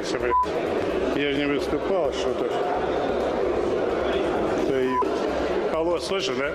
давно включается, блядь. Я же не выступал, что-то. Да и... Алло, слышишь, да?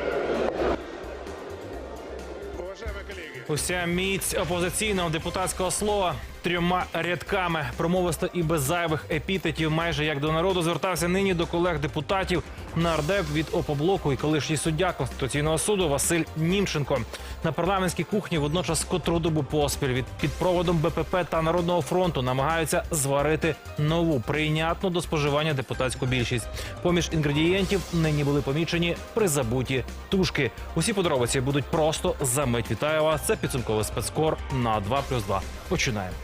Уважаемые коллеги. Уся міць опозиційного депутатського слова трьома рядками промовисто і без зайвих епітетів, майже як до народу, звертався нині до колег депутатів нардеп від опоблоку і колишній суддя конституційного суду Василь Німченко на парламентській кухні. Водночас котру добу поспіль від під проводом БПП та Народного фронту намагаються зварити нову прийнятну до споживання депутатську більшість. Поміж інгредієнтів нині були помічені призабуті тушки. Усі подробиці будуть просто за мить. Вітаю вас. Це підсумковий спецкор на 2+,2. Починаємо.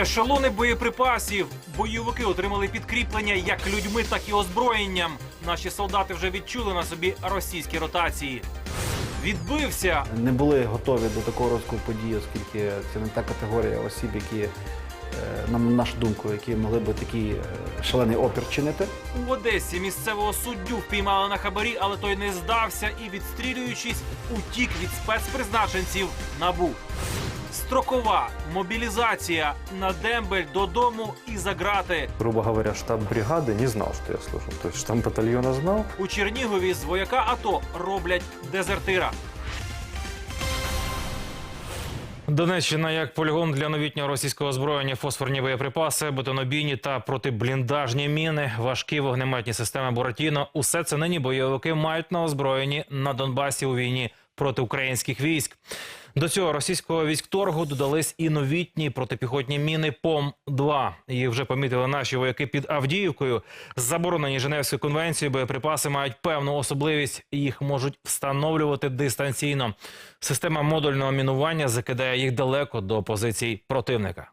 Ешелони боєприпасів. Бойовики отримали підкріплення як людьми, так і озброєнням. Наші солдати вже відчули на собі російські ротації. Відбився не були готові до такого розвитку подій, оскільки це не та категорія осіб, які, е, на нашу думку, які могли би такий е, шалений опір чинити. у Одесі. Місцевого суддю впіймали на хабарі, але той не здався і, відстрілюючись, утік від спецпризначенців набу. Строкова мобілізація на дембель додому і за грати. грубо говоря, штаб бригады не знал, что я служу. То есть штаб батальона знал, У Чернігові з вояка АТО роблять дезертира. Донеччина як полігон для новітнього російського озброєння, фосфорні боєприпаси, бетонобійні та протибліндажні міни, важкі вогнеметні системи Буратіно. Усе це нині бойовики мають на озброєнні на Донбасі у війні проти українських військ. До цього російського військторгу додались і новітні протипіхотні міни ПОМ-2. Їх вже помітили наші вояки під Авдіївкою. Заборонені Женевською конвенцією боєприпаси мають певну особливість. Їх можуть встановлювати дистанційно. Система модульного мінування закидає їх далеко до позицій противника.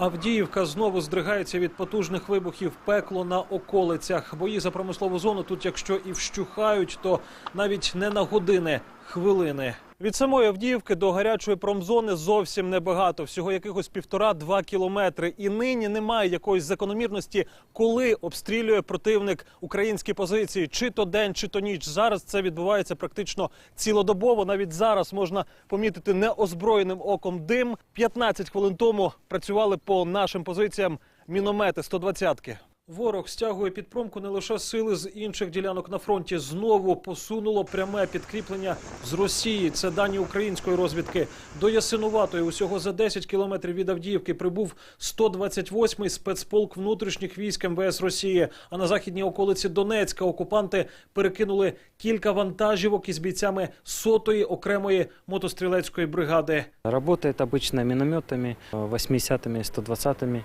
Авдіївка знову здригається від потужних вибухів пекло на околицях. Бої за промислову зону тут, якщо і вщухають, то навіть не на години, хвилини. Від самої Авдіївки до гарячої промзони зовсім небагато, всього якихось півтора-два кілометри. І нині немає якоїсь закономірності, коли обстрілює противник українські позиції, чи то день, чи то ніч. Зараз це відбувається практично цілодобово. Навіть зараз можна помітити неозброєним оком дим. 15 хвилин тому працювали по нашим позиціям міномети 120-ки. Ворог стягує під промку не лише сили з інших ділянок на фронті. Знову посунуло пряме підкріплення з Росії. Це дані української розвідки. До Ясинуватої усього за 10 кілометрів від Авдіївки прибув 128-й спецполк внутрішніх військ МВС Росії. А на західній околиці Донецька окупанти перекинули кілька вантажівок із бійцями сотої окремої мотострілецької бригади. Работает обычно минометами, э, 80-ми, 120-ми.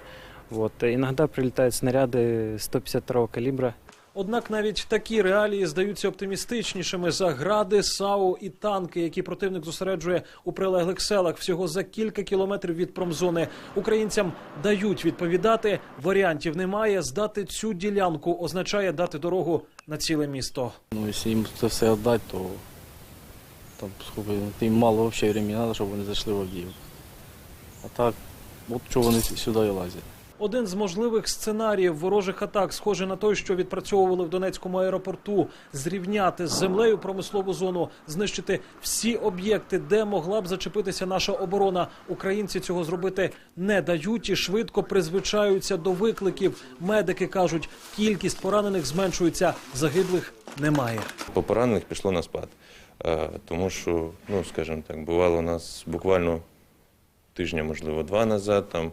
Вот. Иногда прилетают снаряды 152 калибра. Однак навіть такі реалії здаються оптимістичнішими за гради, САУ і танки, які противник зосереджує у прилеглих селах всього за кілька кілометрів від промзони. Українцям дають відповідати. Варіантів немає. Здати цю ділянку означає дати дорогу на ціле місто. Ну, если им це все отдать, то там сколько, им мало вообще времени щоб вони зайшли в Авдіївку. А так, от чого вони сюди і лазять. Один з можливих сценаріїв ворожих атак, схожий на той, що відпрацьовували в Донецькому аеропорту, зрівняти з землею промислову зону, знищити всі об'єкти, де могла б зачепитися наша оборона. Українці цього зробити не дають і швидко призвичаються до викликів. Медики кажуть, кількість поранених зменшується, загиблих немає. по поранених пішло на спад. Е, Тому що, ну скажімо так, бувало у нас буквально тижня, можливо, два назад. Там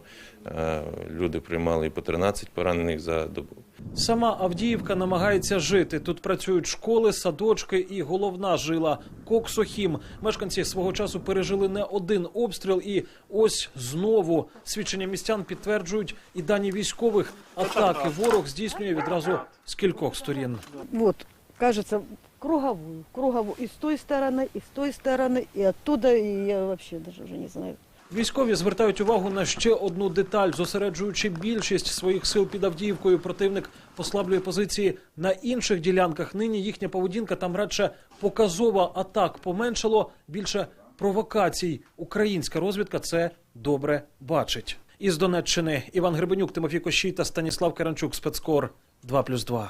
люди приймали і по 13 поранених за добу. Сама Авдіївка намагається жити. Тут працюють школи, садочки і головна жила Коксохім. Мешканці свого часу пережили не один обстріл, і ось знову свідчення містян підтверджують і дані військових атаки. Ворог здійснює відразу з кількох сторін. вот, кажется, круговую, круговую и с той стороны, и с той стороны, и оттуда, и я вообще даже уже не знаю. Військові звертають увагу на ще одну деталь. Зосереджуючи більшість своїх сил під Авдіївкою, противник послаблює позиції на інших ділянках. Нині їхня поведінка там радше показова атак поменшало більше провокацій. Українська розвідка це добре бачить. Із Донеччини Іван Гребенюк, Тимофій Кощій та Станіслав Каранчук. Спецкор 2+,2.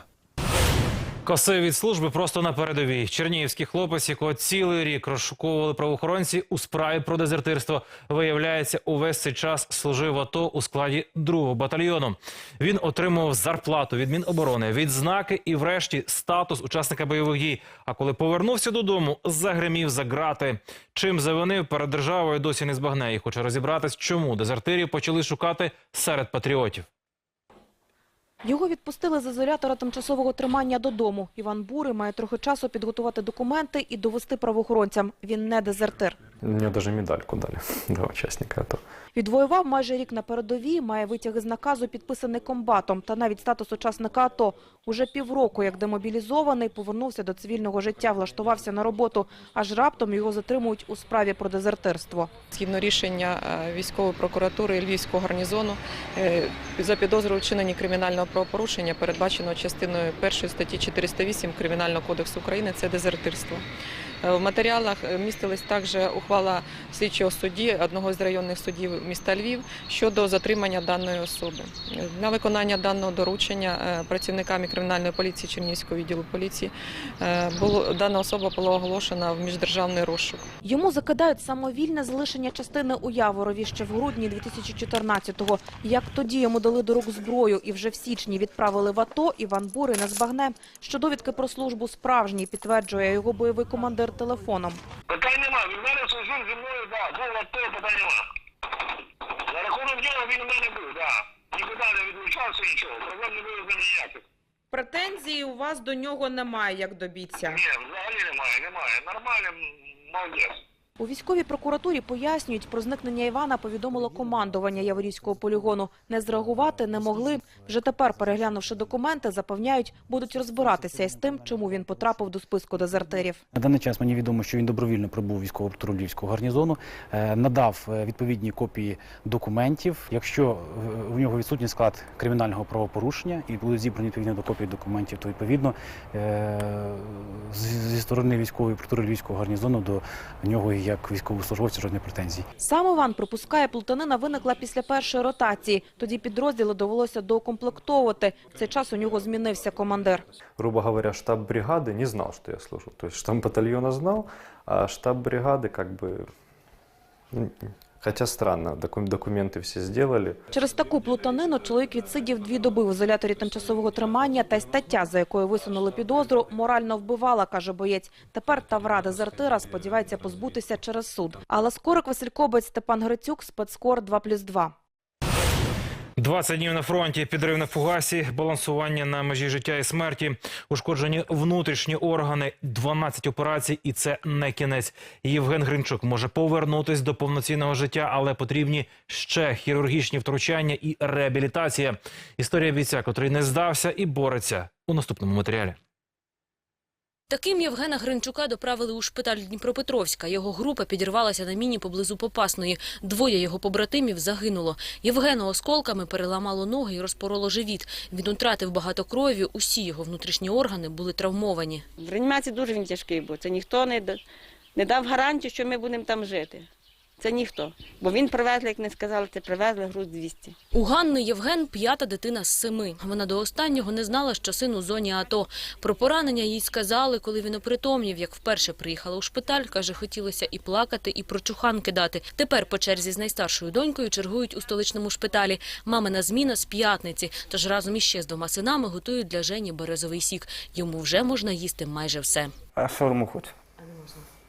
Коси від служби просто на передовій. Чернігівський хлопець, якого цілий рік розшуковували правоохоронці у справі про дезертирство, виявляється, увесь цей час служив АТО у складі другого батальйону. Він отримував зарплату від Міноборони, відзнаки і, врешті, статус учасника бойових дій. А коли повернувся додому, загримів за грати. Чим завинив перед державою досі не збагне і хоче розібратись, чому дезертирів почали шукати серед патріотів. Його відпустили з ізолятора тимчасового тримання додому. Іван Бури має трохи часу підготувати документи і довести правоохоронцям. Він не дезертир. Мне даже медальку дали, два участника АТО. Відвоював майже рік на передовій, має витяги з наказу, підписаний комбатом, та навіть статус учасника АТО. Уже півроку, як демобілізований, повернувся до цивільного життя, влаштувався на роботу. Аж раптом його затримують у справі про дезертирство. Згідно рішення е, військової прокуратури Львівського гарнізону, е, за підозру у вчиненні кримінального правопорушення, передбаченого частиною 1 статті 408 Кримінального кодексу України, це дезертирство. Е, В матеріалах е, містилась також ухвала слідчого судді одного з районних судів міста Львів щодо затримання даної особи. На виконання даного доручення е, працівниками кримінальної поліції Чернігівського відділу поліції було дана особа була оголошена в міждержавний розшук. Йому закидають самовільне залишення частини у Яворові ще в грудні 2014-го. Як тоді йому дали до рук зброю і вже в січні відправили в АТО, Іван Бури не збагне, що довідки про службу справжні, підтверджує його бойовий командир телефоном. Питань нема, він мене служив зі мною, да, був АТО, питань нема. За рахунок нього він у мене був, да. Нікуди не відлучався нічого, проблем не було з ним ніяких. Претензії у вас до нього немає, як до бійця. Ні, взагалі немає, немає. Нормально, молодець. У військовій прокуратурі пояснюють, про зникнення Івана повідомило командування Яворівського полігону. Не зреагувати не могли. Вже тепер, переглянувши документи, запевняють, будуть розбиратися із тим, чому він потрапив до списку дезертирів. На даний час мені відомо, що він добровільно прибув в військову Львівського гарнізону, е, надав е, відповідні копії документів. Якщо е, у нього відсутній склад кримінального правопорушення і будуть зібрані відповідні до копії документів, то відповідно е, зі сторони військової патрулі Львівського гарнізону до нього як військовослужбовця жодних претензій. Сам Іван припускає, плутанина виникла після першої ротації. Тоді підрозділи довелося доукомплектовувати. В цей час у нього змінився командир. Грубо говоря, штаб бригады не знал, что я служу. То есть штаб батальона знал, а штаб бригады как бы... Хотя странно, документи всі зробили. Через таку плутанину чоловік відсидів дві доби в ізоляторі тимчасового тримання та й стаття, за якою висунули підозру, морально вбивала, каже боєць. Тепер Таврада Зартира сподівається позбутися через суд. Але Скорик, Василькобець Степан Грицюк, спецкор 2+,2. 20 днів на фронті, підрив на фугасі, балансування на межі життя і смерті, ушкоджені внутрішні органи, 12 операцій, і це не кінець. Євген Гринчук може повернутись до повноцінного життя, але потрібні ще хірургічні втручання і реабілітація. Історія бійця, котрий не здався і бореться у наступному матеріалі. Таким Євгена Гринчука доправили у шпиталь Дніпропетровська. Його група підірвалася на міні поблизу Попасної. Двоє його побратимів загинуло. Євгену осколками переламало ноги і розпороло живіт. Він втратив багато крові, усі його внутрішні органи були травмовані. В реанімації дуже він тяжкий був. Це ніхто не, не дав гарантію, що ми будемо там жити. Це ніхто. Бо він привезли, як не сказали, це привезли груз 200. У Ганни Євген п'ята дитина з семи. Вона до останнього не знала, що син у зоні АТО. Про поранення їй сказали, коли він опритомнів. Як вперше приїхала у шпиталь, каже, хотілося і плакати, і про чухан кидати. Тепер по черзі з найстаршою донькою чергують у столичному шпиталі. Мамина зміна з п'ятниці, тож разом іще з двома синами готують для Жені березовий сік. Йому вже можна їсти майже все. А шаурму хоч?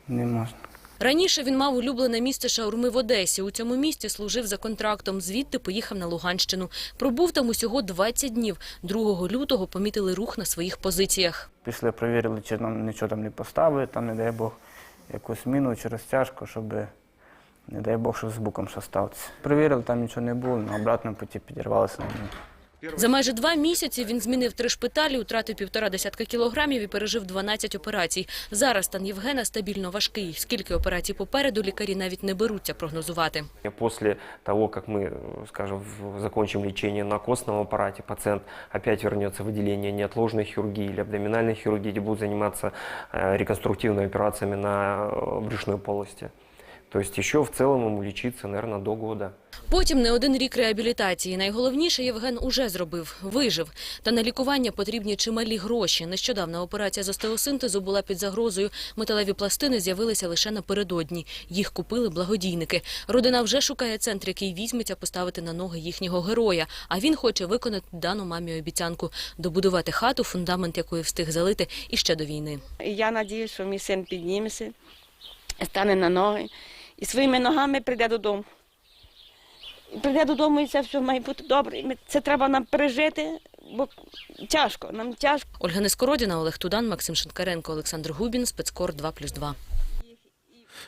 Не можна. Раніше він мав улюблене місце шаурми в Одесі. У цьому місті служив за контрактом. Звідти поїхав на Луганщину. Пробув там усього 20 днів. 2 лютого помітили рух на своїх позиціях. Після перевірили, чи нам нічого там не поставили, там, не дай Бог, якусь міну чи розтяжку, щоб, не дай Бог, щоб з буком що стався. Перевірили, там нічого не було, на обратному путі підірвалися на міну. За майже два місяці він змінив три шпиталі, втратив півтора десятка кілограмів і пережив 12 операцій. Зараз стан Євгена стабільно важкий. Скільки операцій попереду лікарі навіть не беруться прогнозувати. После того, как мы, э, скажем, в- закончим лечение на костном аппарате, пациент опять вернется в отделение неотложной хирургии или абдоминальной хирургии, где будут заниматься э, реконструктивными операциями на э, брюшной полости. То есть еще в целом ему лечиться, наверное, до года. Потім не один рік реабілітації. Найголовніше Євген уже зробив – вижив. Та на лікування потрібні чималі гроші. Нещодавна операція з остеосинтезу була під загрозою. Металеві пластини з'явилися лише напередодні. Їх купили благодійники. Родина вже шукає центр, який візьметься поставити на ноги їхнього героя. А він хоче виконати дану мамі обіцянку – добудувати хату, фундамент якої встиг залити іще до війни. Я надію, що мій син підніметься, стане на ноги і своїми ногами прийде додому. І Прийде додому і це все має бути добре. Це треба нам пережити, бо тяжко, нам тяжко. Ольга Нескородіна, Олег Тудан, Максим Шинкаренко, Олександр Губін, Спецкор 2+,2.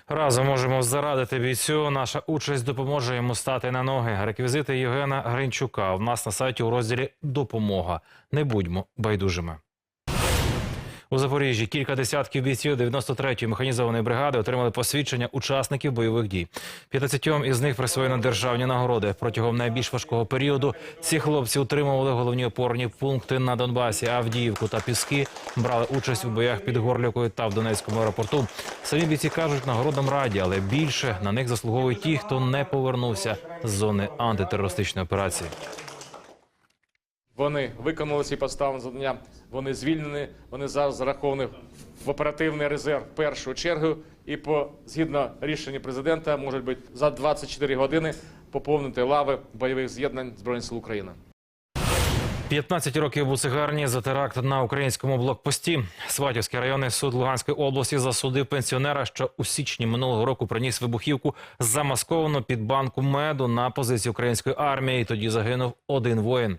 Разом можемо зарадити бійцю. Наша участь допоможе йому стати на ноги. Реквізити Євгена Гринчука у нас на сайті у розділі Допомога. Не будьмо байдужими. У Запоріжжі кілька десятків бійців 93-ї механізованої бригади отримали посвідчення учасників бойових дій. 15 із них присвоєно державні нагороди. Протягом найбільш важкого періоду ці хлопці утримували головні опорні пункти на Донбасі, Авдіївку та Піски, брали участь у боях під Горлівкою та в Донецькому аеропорту. Самі бійці кажуть, нагородам раді, але більше на них заслуговують ті, хто не повернувся з зони антитерористичної операції. Вони виконали ці поставлені завдання, вони звільнені, вони зараз зараховані в оперативний резерв першу чергу і по згідно рішення президента можуть бути за 24 години поповнити лави бойових з'єднань Збройних сил України. 15 років у цигарні за теракт на українському блокпості. Сватівський районний суд Луганської області засудив пенсіонера, що у січні минулого року приніс вибухівку замасковану під банку меду на позиції української армії. Тоді загинув один воїн.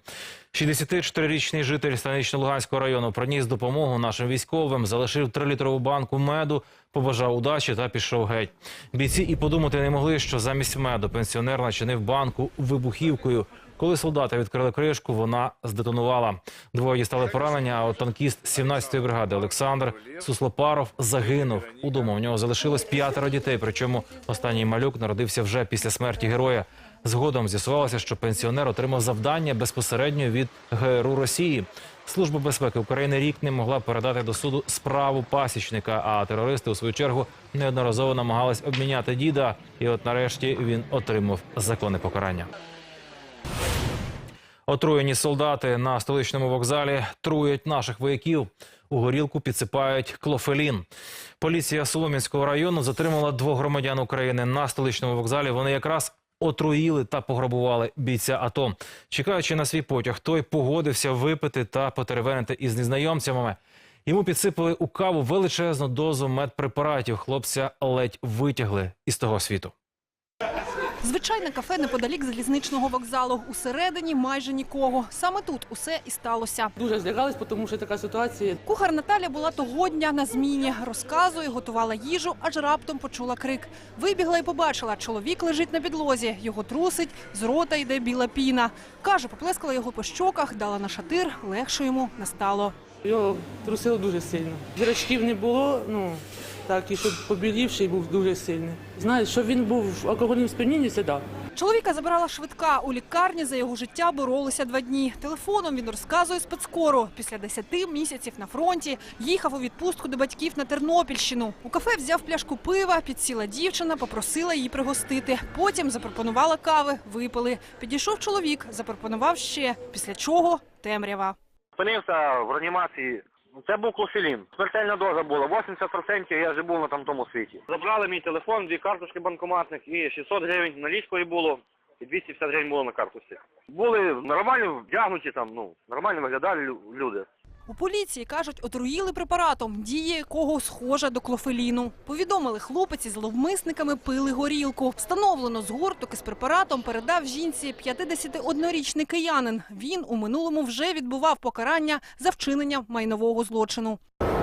64-річний житель Станично-Луганського району приніс допомогу нашим військовим, залишив 3-літрову банку меду, побажав удачі та пішов геть. Бійці і подумати не могли, що замість меду пенсіонер начинив банку вибухівкою. Коли солдати відкрили кришку, вона здетонувала. Двоє дістали поранення. А от танкіст 17-ї бригади Олександр Суслопаров загинув. У нього залишилось п'ятеро дітей. Причому останній малюк народився вже після смерті героя. Згодом з'ясувалося, що пенсіонер отримав завдання безпосередньо від ГРУ Росії. Служба безпеки України рік не могла передати до суду справу пасічника. А терористи у свою чергу неодноразово намагались обміняти діда. І от нарешті він отримав законне покарання. Отруєні солдати на столичному вокзалі труять наших вояків. У горілку підсипають клофелін. Поліція Солом'янського району затримала двох громадян України на столичному вокзалі. Вони якраз отруїли та пограбували бійця АТО. Чекаючи на свій потяг, той погодився випити та потеревенити із незнайомцями. Йому підсипали у каву величезну дозу медпрепаратів. Хлопця ледь витягли із того світу. Звичайне кафе неподалік залізничного вокзалу. Усередині майже нікого. Саме тут усе і сталося. Дуже злякались, тому що така ситуація. Кухар Наталя була того дня на зміні. Розказує, готувала їжу, аж раптом почула крик. Вибігла і побачила, чоловік лежить на підлозі. Його трусить, з рота йде біла піна. Каже, поплескала його по щоках, дала на шатир, легше йому не стало. Його трусило дуже сильно. Зрачків не було, ну так, і щоб побілівший був дуже сильний. Знаєш, що він був в алкогольному сп'янінні, це да. Чоловіка забирала швидка. У лікарні за його життя боролися два дні. Телефоном він розказує спецкору. Після 10 місяців на фронті їхав у відпустку до батьків на Тернопільщину. У кафе взяв пляшку пива, підсіла дівчина, попросила її пригостити. Потім запропонувала кави, випили. Підійшов чоловік, запропонував ще. Після чого темрява. Опинився в реанімації. Це був клофелін. Смертельна доза була. 80% я вже був на там тому світі. Забрали мій телефон, дві карточки банкоматних і 600 гривень налічкою було. І 250 гривень було на картусі. Були нормально вдягнуті там, ну, нормально виглядали лю- люди. У поліції кажуть, отруїли препаратом, дія якого схожа до клофеліну. Повідомили, хлопець зловмисниками пили горілку. Встановлено згорток із препаратом передав жінці 51-річний киянин. Він у минулому вже відбував покарання за вчинення майнового злочину.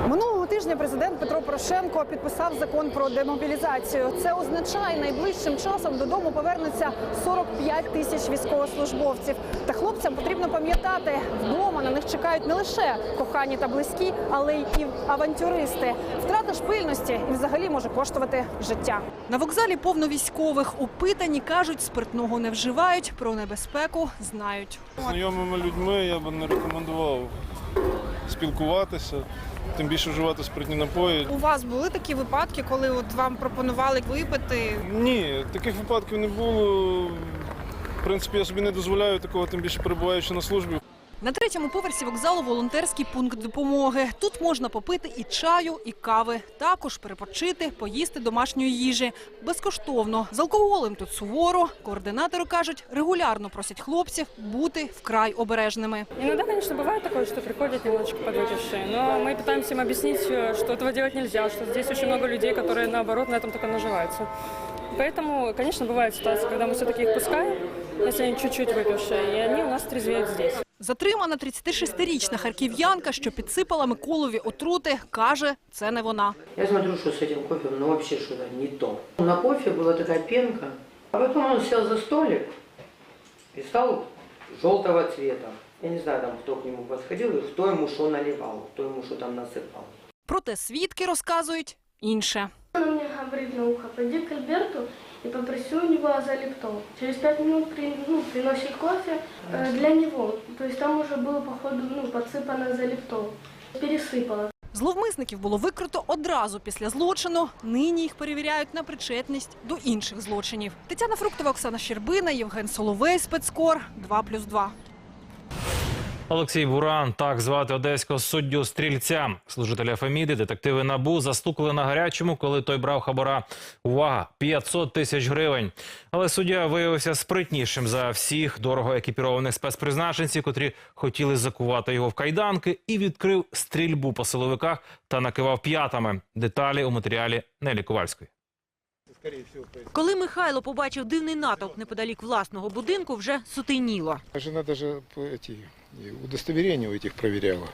Минулого тижня президент Петро Порошенко підписав закон про демобілізацію. Це означає, найближчим часом додому повернуться 45 тисяч військовослужбовців. Та хлопцям потрібно пам'ятати, вдома на них чекають не лише кохані та близькі, але й і авантюристи. Втрата ж пильності і взагалі може коштувати життя. На вокзалі повно військових. Опитані кажуть, спиртного не вживають, про небезпеку знають. Знайомими людьми я би не рекомендував спілкуватися, тим більше вживати спиртні напої. У вас були такі випадки, коли от вам пропонували випити? Ні, таких випадків не було. В принципі, я собі не дозволяю такого, тим більше перебуваючи на службі. На третьому поверсі вокзалу волонтерський пункт допомоги. Тут можна попити і чаю, і кави. Також перепочити, поїсти домашньої їжі. Безкоштовно. З алкоголем тут суворо. Координатори кажуть, регулярно просять хлопців бути вкрай обережними. Иногда, конечно, бывает такое, что приходят немножечко подвыпившие, но мы пытаемся им объяснить, э, что этого делать нельзя, что здесь очень много людей, которые, наоборот, на этом только наживаются. Поэтому, конечно, бывают ситуации, когда мы все-таки их пускаем, если они чуть-чуть выпившие, и они у нас трезвеют здесь. Затримана 36-річна харків'янка, що підсипала Миколові отрути, каже, це не вона. Я смотрю, что с этим кофе, ну вообще что-то не то. На кофе была такая пенка, а потом он сел за столик и стал желтого цвета. Я не знаю, там, кто к нему подходил и кто ему что наливал, кто ему что там насыпал. Проте свідки розказують інше. Он мне говорит на ухо, пойди к Альберту и попроси у него за лептол. Через пять минут при- ну, приносит кофе э, для него. То есть там уже было, походу, ну, подсыпано за лептол. Пересыпало. Зловмисників було викрито одразу після злочину. Нині їх перевіряють на причетність до інших злочинів. Тетяна Фруктова, Оксана Щербина, Євген Соловей, спецкор 2+,2. Олексій Буран, так звати одеського суддю стрільця. Служителя Феміди, детективи НАБУ застукали на гарячому, коли той брав хабара. Увага! 500 тисяч гривень. Але суддя виявився спритнішим за всіх дорого екіпірованих спецпризначенців, котрі хотіли закувати його в кайданки, і відкрив стрільбу по силовиках та накивав п'ятами. Деталі у матеріалі Нелі Ковальської. Коли Михайло побачив дивний натовп неподалік власного будинку, вже сутеніло. Жена даже эти и удостоверения у этих проверяла.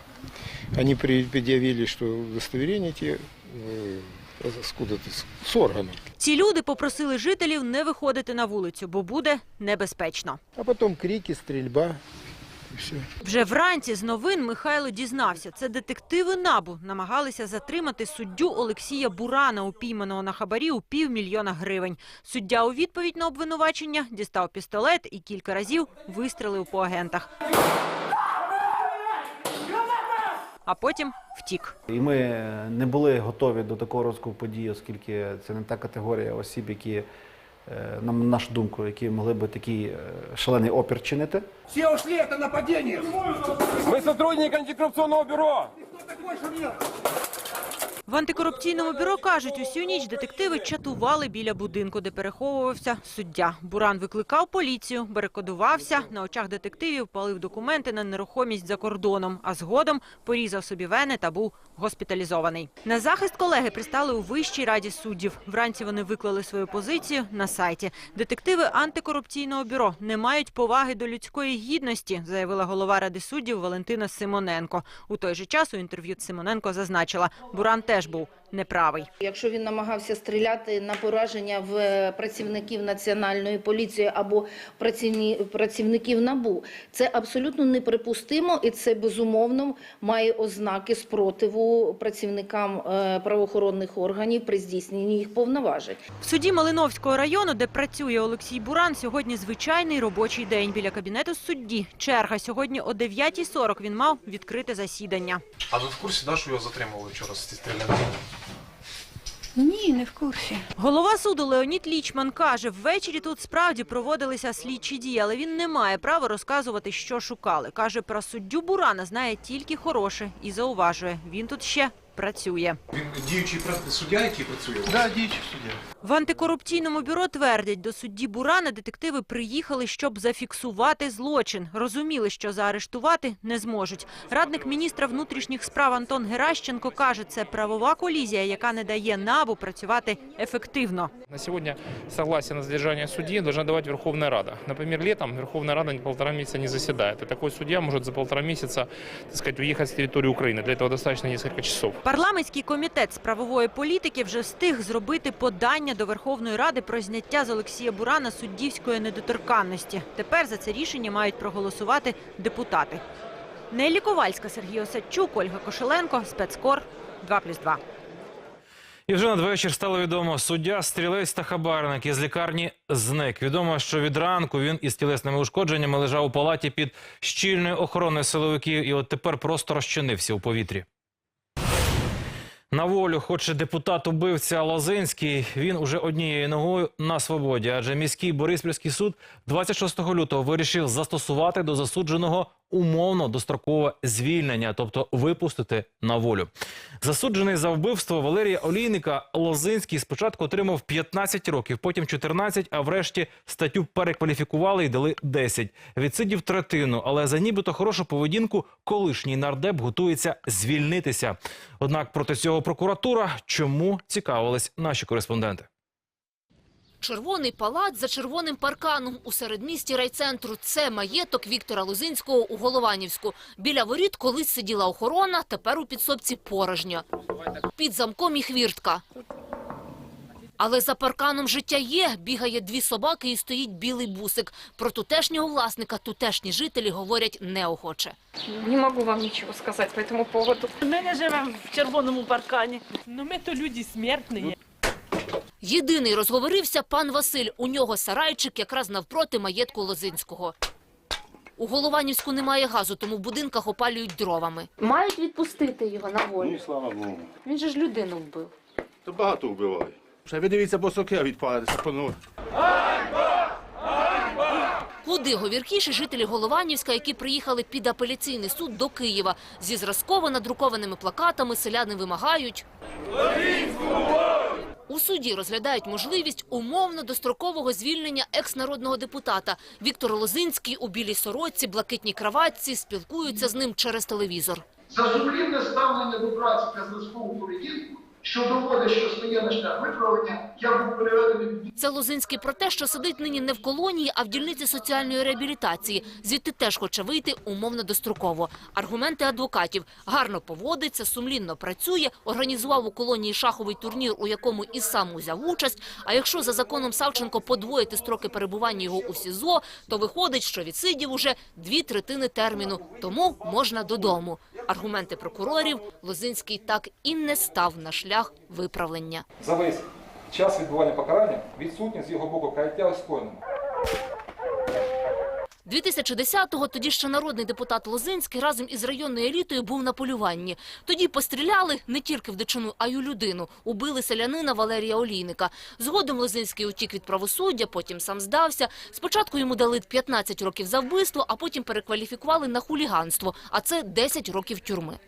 Они при- предъявили, что удостоверения те э, откуда-то с- с органов. Ці люди попросили жителів не виходити на вулицю, бо буде небезпечно. А потом крики, стрельба и все. Вже вранці з новин Михайло дізнався. Це детективи НАБУ намагалися затримати суддю Олексія Бурана, упійманого на хабарі у півмільйона гривень. Суддя у відповідь на обвинувачення дістав пістолет і кілька разів вистрелив по агентах. А потім втік. І ми не були готові до такого розвитку подій, оскільки це не та категорія осіб, які, е, на нашу думку, які могли би такий е, шалений опір чинити. Всі ушли, це нападіння. Ми сотрудник антикорупційного бюро! В антикорупційному бюро кажуть, усю ніч детективи чатували біля будинку, де переховувався суддя. Буран викликав поліцію, барикадувався, на очах детективів палив документи на нерухомість за кордоном, а згодом порізав собі вени та був госпіталізований. На захист колеги пристали у Вищій раді суддів. Вранці вони виклали свою позицію на сайті. Детективи антикорупційного бюро не мають поваги до людської гідності, заявила голова ради суддів Валентина Симоненко. У той же час у інтерв'ю Симоненко зазначила, Буран теж був неправий. Якщо він намагався стріляти на пораження в е, працівників національної поліції або працівні- працівників набу, це абсолютно неприпустимо, і це безумовно має ознаки спротиву працівникам е, правоохоронних органів при здійсненні їх повноважень. В суді Малиновського району, де працює Олексій Буран, сьогодні звичайний робочий день біля кабінету судді. Черга сьогодні о 9.40 він мав відкрите засідання. А ви в курсі, да, що його затримали вчора з стрілянини? Ні, не в курсі. Голова суду Леонід Лічман каже, ввечері тут справді проводилися слідчі дії, але він не має права розказувати, що шукали. Каже, про суддю Бурана знає тільки хороше і зауважує, він тут ще працює. Він діючий пра- суддя, який працює? Да, діючий суддя. В антикорупційному бюро твердять, до судді Бурана детективи приїхали, щоб зафіксувати злочин. Розуміли, що заарештувати не зможуть. Радник міністра внутрішніх справ Антон Геращенко каже, це правова колізія, яка не дає НАБУ працювати ефективно. На сегодня согласие на задержание судьи должна давать Верховная Рада. Например, летом Верховная Рада полтора месяца не заседает. И такой судья может за полтора месяца, так сказать, уехать с территории Украины. Для этого достаточно несколько часов. Парламентський комітет з правової політики вже встиг зробити подання до Верховної Ради про зняття з Олексія Бурана суддівської недоторканності. Тепер за це рішення мають проголосувати депутати. Нелі Ковальська, Сергій Осадчук, Ольга Кошеленко, спецкор 2+,2. І вже надвечір стало відомо, суддя, стрілець та хабарник із лікарні зник. Відомо, що від ранку він із тілесними ушкодженнями лежав у палаті під щільною охороною силовиків і от тепер просто розчинився у повітрі. На волю хоче депутат-убивця Лозинський. Він уже однією ногою на свободі, адже міський Бориспільський суд 26 лютого вирішив застосувати до засудженого умовно дострокове звільнення, тобто випустити на волю. Засуджений за вбивство Валерія Олійника Лозинський спочатку отримав 15 років, потім 14, а врешті статтю перекваліфікували і дали 10. Відсидів третину, але за нібито хорошу поведінку колишній нардеп готується звільнитися. Однак проти цього прокуратура чому цікавились наші кореспонденти. Червоний палац за червоним парканом у середмісті райцентру. Це маєток Віктора Лозинського у Голованівську. Біля воріт колись сиділа охорона, тепер у підсобці порожня. Під замком і хвіртка. Але за парканом життя є. Бігає дві собаки і стоїть білий бусик. Про тутешнього власника тутешні жителі говорять неохоче. Не могу вам ничего сказать по этому поводу. Ми не живемо в червоному паркані. Ну ми то люди смертні. Єдиний розговорився пан Василь. У нього сарайчик якраз навпроти маєтку Лозинського. У Голованівську немає газу, тому в будинках опалюють дровами. Мають відпустити його на волю. Ну, слава Богу. Він же ж людину вбив. То багато вбиває. Ще ви дивіться, бо босоке відпадеться, панове. Куди говіркіші жителі Голованівська, які приїхали під апеляційний суд до Києва. Зі зразково надрукованими плакатами селяни вимагають. У суді розглядають можливість умовно дострокового звільнення екс-народного депутата. Віктор Лозинський у білій сорочці, блакитній краватці спілкуються з ним через телевізор. За сумлінне ставлення до праці та зразкову поведінку, що доводить, що на шлях виправлення, я був переведений Це Лозинський про те, що сидить нині не в колонії, а в дільниці соціальної реабілітації. Звідти теж хоче вийти умовно достроково. Аргументи адвокатів. Гарно поводиться, сумлінно працює, організував у колонії шаховий турнір, у якому і сам узяв участь. А якщо за законом Савченко подвоїти строки перебування його у СІЗО, то виходить, що відсидів уже дві третини терміну. Тому можна додому. Аргументи прокурорів Лозинський так і не став на шлях виправлення. За весь час відбування покарання відсутність з його боку каяття скоєному. 2010-го тоді ще народний депутат Лозинський разом із районною елітою був на полюванні. Тоді постріляли не тільки в дичину, а й у людину. Убили селянина Валерія Олійника. Згодом Лозинський утік від правосуддя, потім сам здався. Спочатку йому дали 15 років за вбивство, а потім перекваліфікували на хуліганство, а це 10 років тюрми.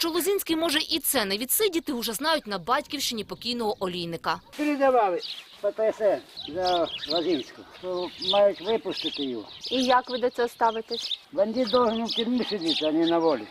Що Лозинський може і це не відсидіти, уже знають на батьківщині покійного Олійника. Передавали ПТСН за Лазинську, що мають випустити його. І як ви до цього ставитесь? Бандит должен в тюрмі сидіти, а не на волі.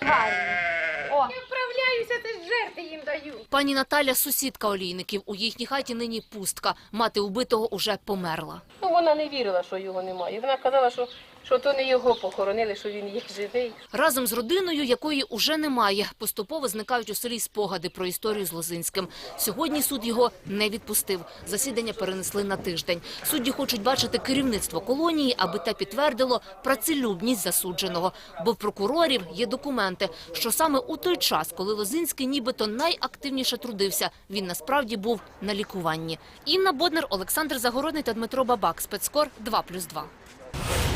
О, не вправляюся, ж жерти їм даю. Пані Наталя – сусідка Олійників. У їхній хаті нині пустка. Мати убитого уже померла. Ну, вона не вірила, що його немає. Вона казала, що, що то не його похоронили, що він є живий. Разом з родиною, якої уже немає, поступово зникають у селі спогади про історію з Лозинським. Сьогодні суд його не відпустив. Засідання перенесли на тиждень. Судді хочуть бачити керівництво колонії, аби те підтвердило працелюбність засудженого. Бо в прокурорів є документи, що саме у той час, коли Лозинський нібито найактивніше трудився, він насправді був на лікуванні. Інна Боднер, Олександр Загородний та Дмитро Бабак. Спецкор 2+,2.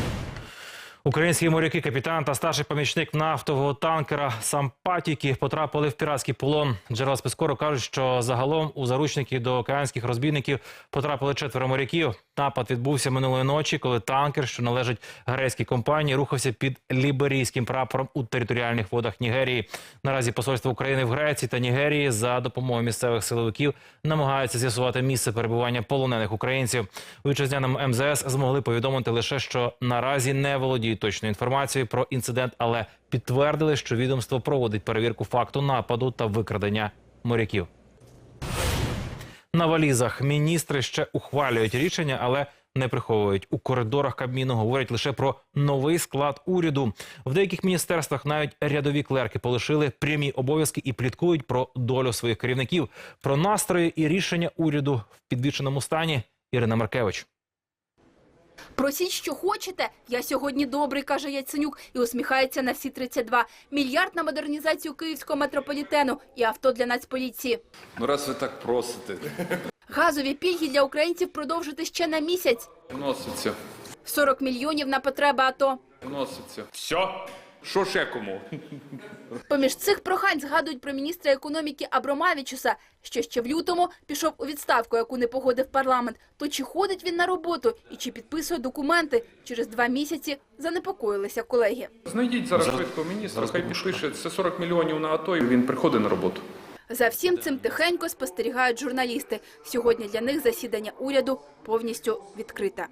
Українські моряки, капітан та старший помічник нафтового танкера Сампатіки потрапили в піратський полон. Джерела спецкору кажуть, що загалом у заручники до океанських розбійників потрапили четверо моряків. Напад відбувся минулої ночі, коли танкер, що належить грецькій компанії, рухався під ліберійським прапором у територіальних водах Нігерії. Наразі посольство України в Греції та Нігерії за допомогою місцевих силовиків намагаються з'ясувати місце перебування полонених українців. Вітчизняному МЗС змогли повідомити лише, що наразі не володіють точною інформацією про інцидент, але підтвердили, що відомство проводить перевірку факту нападу та викрадення моряків. На валізах міністри ще ухвалюють рішення, але не приховують у коридорах Кабміну. Говорять лише про новий склад уряду. В деяких міністерствах навіть рядові клерки полишили прямі обов'язки і пліткують про долю своїх керівників, про настрої і рішення уряду в підвішеному стані. Ірина Маркевич. Просіть, що хочете. Я сьогодні добрий, каже Яценюк і усміхається на всі 32. Мільярд на модернізацію київського метрополітену і авто для нацполіції. Ну раз ви так просите, Газові пільги для українців продовжити ще на місяць. носиться, 40 мільйонів на потреби АТО. носиться. Все? Що ще кому? Поміж цих прохань згадують про міністра економіки Абромавічуса, що ще в лютому пішов у відставку, яку не погодив парламент. То чи ходить він на роботу і чи підписує документи? Через два місяці занепокоїлися колеги. Знайдіть зараз швидко міністра, хай підпише. Це 40 мільйонів на АТО, і він приходить на роботу. За всім цим тихенько спостерігають журналісти. Сьогодні для них засідання уряду повністю відкрите.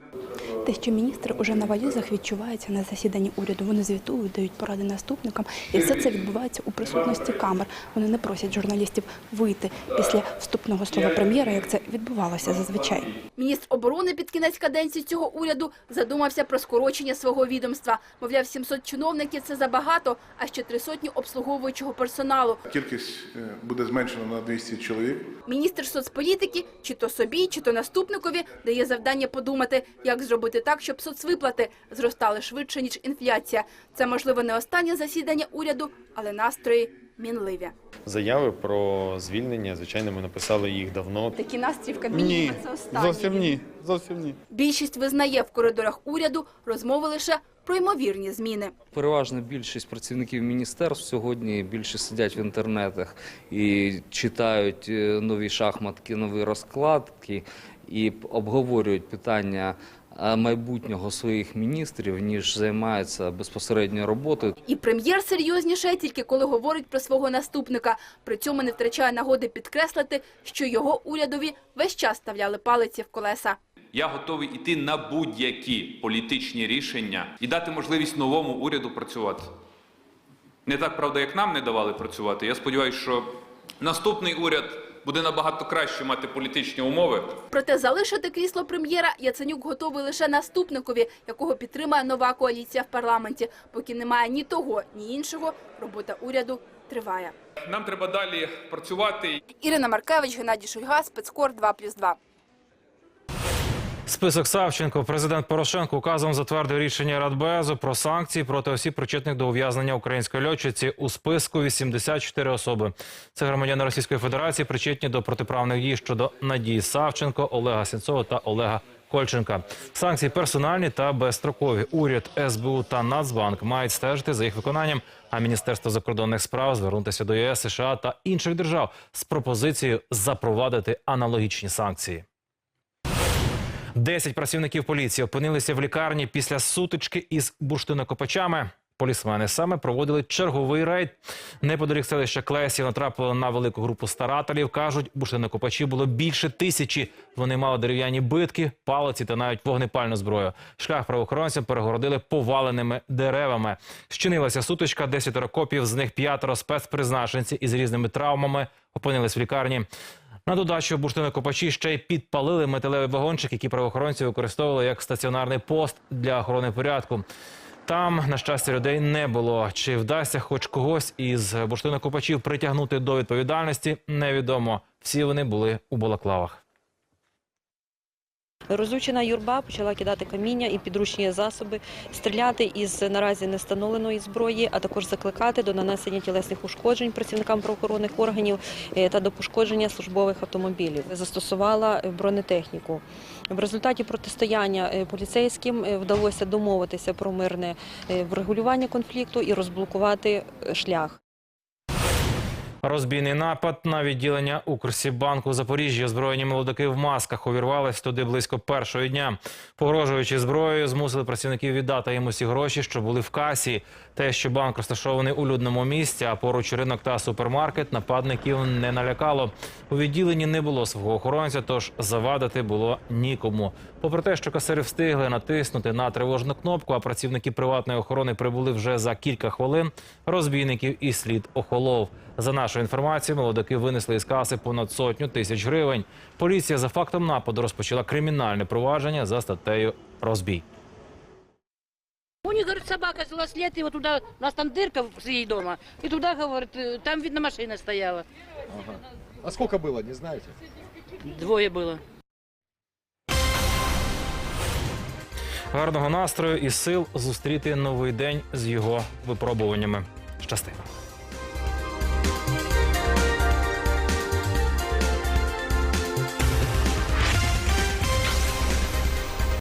Те, що міністри уже на валізах відчуваються на засіданні уряду. Вони звітують, дають поради наступникам, і все це відбувається у присутності камер. Вони не просять журналістів вийти після вступного слова прем'єра, як це відбувалося зазвичай. Міністр оборони під кінець каденції цього уряду задумався про скорочення свого відомства. Мовляв, 700 чиновників – це забагато, а ще три сотні обслуговуючого персоналу. Кількість е, буде зменшено на 200 чоловік. Міністр соцполітики, чи то собі, чи то наступникові, дає завдання подумати, як зробити так, щоб соцвиплати зростали швидше, ніж інфляція. Це, можливо, не останнє засідання уряду, але настрої мінливі. Заяви про звільнення, звичайно, ми написали їх давно. Такі настрій в Кабміні – це останнє. зовсім ні. Зовсім ні. Більшість визнає в коридорах уряду розмови лише про ймовірні зміни. Переважна більшість працівників міністерств сьогодні більше сидять в інтернетах і читають е, нові шахматки, нові розкладки і обговорюють питання майбутнього своїх міністрів, ніж займаються безпосередньо роботою. І прем'єр серйозніше тільки коли говорить про свого наступника. При цьому не втрачає нагоди підкреслити, що його урядові весь час ставляли палиці в колеса. Я готовий іти на будь-які політичні рішення і дати можливість новому уряду працювати. Не так, правда, як нам не давали працювати. Я сподіваюся, що наступний уряд буде набагато краще мати політичні умови. Проте залишити крісло прем'єра Яценюк готовий лише наступникові, якого підтримає нова коаліція в парламенті. Поки немає ні того, ні іншого, робота уряду триває. Нам треба далі працювати. Ірина Маркевич, Геннадій Шульга, спецкор 2+,2. Список Савченко. Президент Порошенко указом затвердив рішення Радбезу про санкції проти осіб, причетних до ув'язнення української льотчиці. У списку 84 особи. Це громадяни Російської Федерації, причетні до протиправних дій щодо Надії Савченко, Олега Сінцова та Олега Кольченка. Санкції персональні та безстрокові. Уряд, СБУ та Нацбанк мають стежити за їх виконанням. А Міністерство закордонних справ звернутися до ЄС, США та інших держав з пропозицією запровадити аналогічні санкції. Десять працівників поліції опинилися в лікарні після сутички із бурштинокопачами. Полісмени саме проводили черговий рейд. Неподалік селища Клесі натрапили на велику групу старателів. Кажуть, бурштинокопачів було більше тисячі. Вони мали дерев'яні битки, палиці та навіть вогнепальну зброю. Шлях правоохоронцям перегородили поваленими деревами. Щинилася сутичка, десятеро копів, з них п'ятеро спецпризначенці із різними травмами опинились в лікарні. На додачу бурштинокопачі ще й підпалили металевий вагончик, який правоохоронці використовували як стаціонарний пост для охорони порядку. Там, на щастя, людей не було. Чи вдасться хоч когось із бурштинокопачів притягнути до відповідальності, невідомо. Всі вони були у балаклавах. Розучена юрба почала кидати каміння і підручні засоби, стріляти із наразі невстановленої зброї, а також закликати до нанесення тілесних ушкоджень працівникам правоохоронних органів е, та до пошкодження службових автомобілів. Застосувала бронетехніку. В результаті протистояння е, поліцейським е, вдалося домовитися про мирне врегулювання конфлікту і розблокувати шлях. Розбійний напад на відділення Укрсібанку у Запоріжжі. Озброєні молодики в масках увірвались туди близько першого дня. Погрожуючи зброєю, змусили працівників віддати їм усі гроші, що були в касі. Те, що банк розташований у людному місці, а поруч ринок та супермаркет, нападників не налякало. У відділенні не було свого охоронця, тож завадити було нікому. Попри те, що касири встигли натиснути на тривожну кнопку, а працівники приватної охорони прибули вже за кілька хвилин. Розбійників і слід охолов. За нашою інформацією, молодики винесли із каси понад сотню тисяч гривень. Поліція за фактом нападу розпочала кримінальне провадження за статтею розбій. У них, говорит, собака взяла след, и вот туда, у нас там дырка с ей дома, и туда, говорит, э, там, видно, машина стояла. А сколько было, не знаете? Двое было. Гарного настрою і сил зустріти новий день з його випробуваннями. Щасти!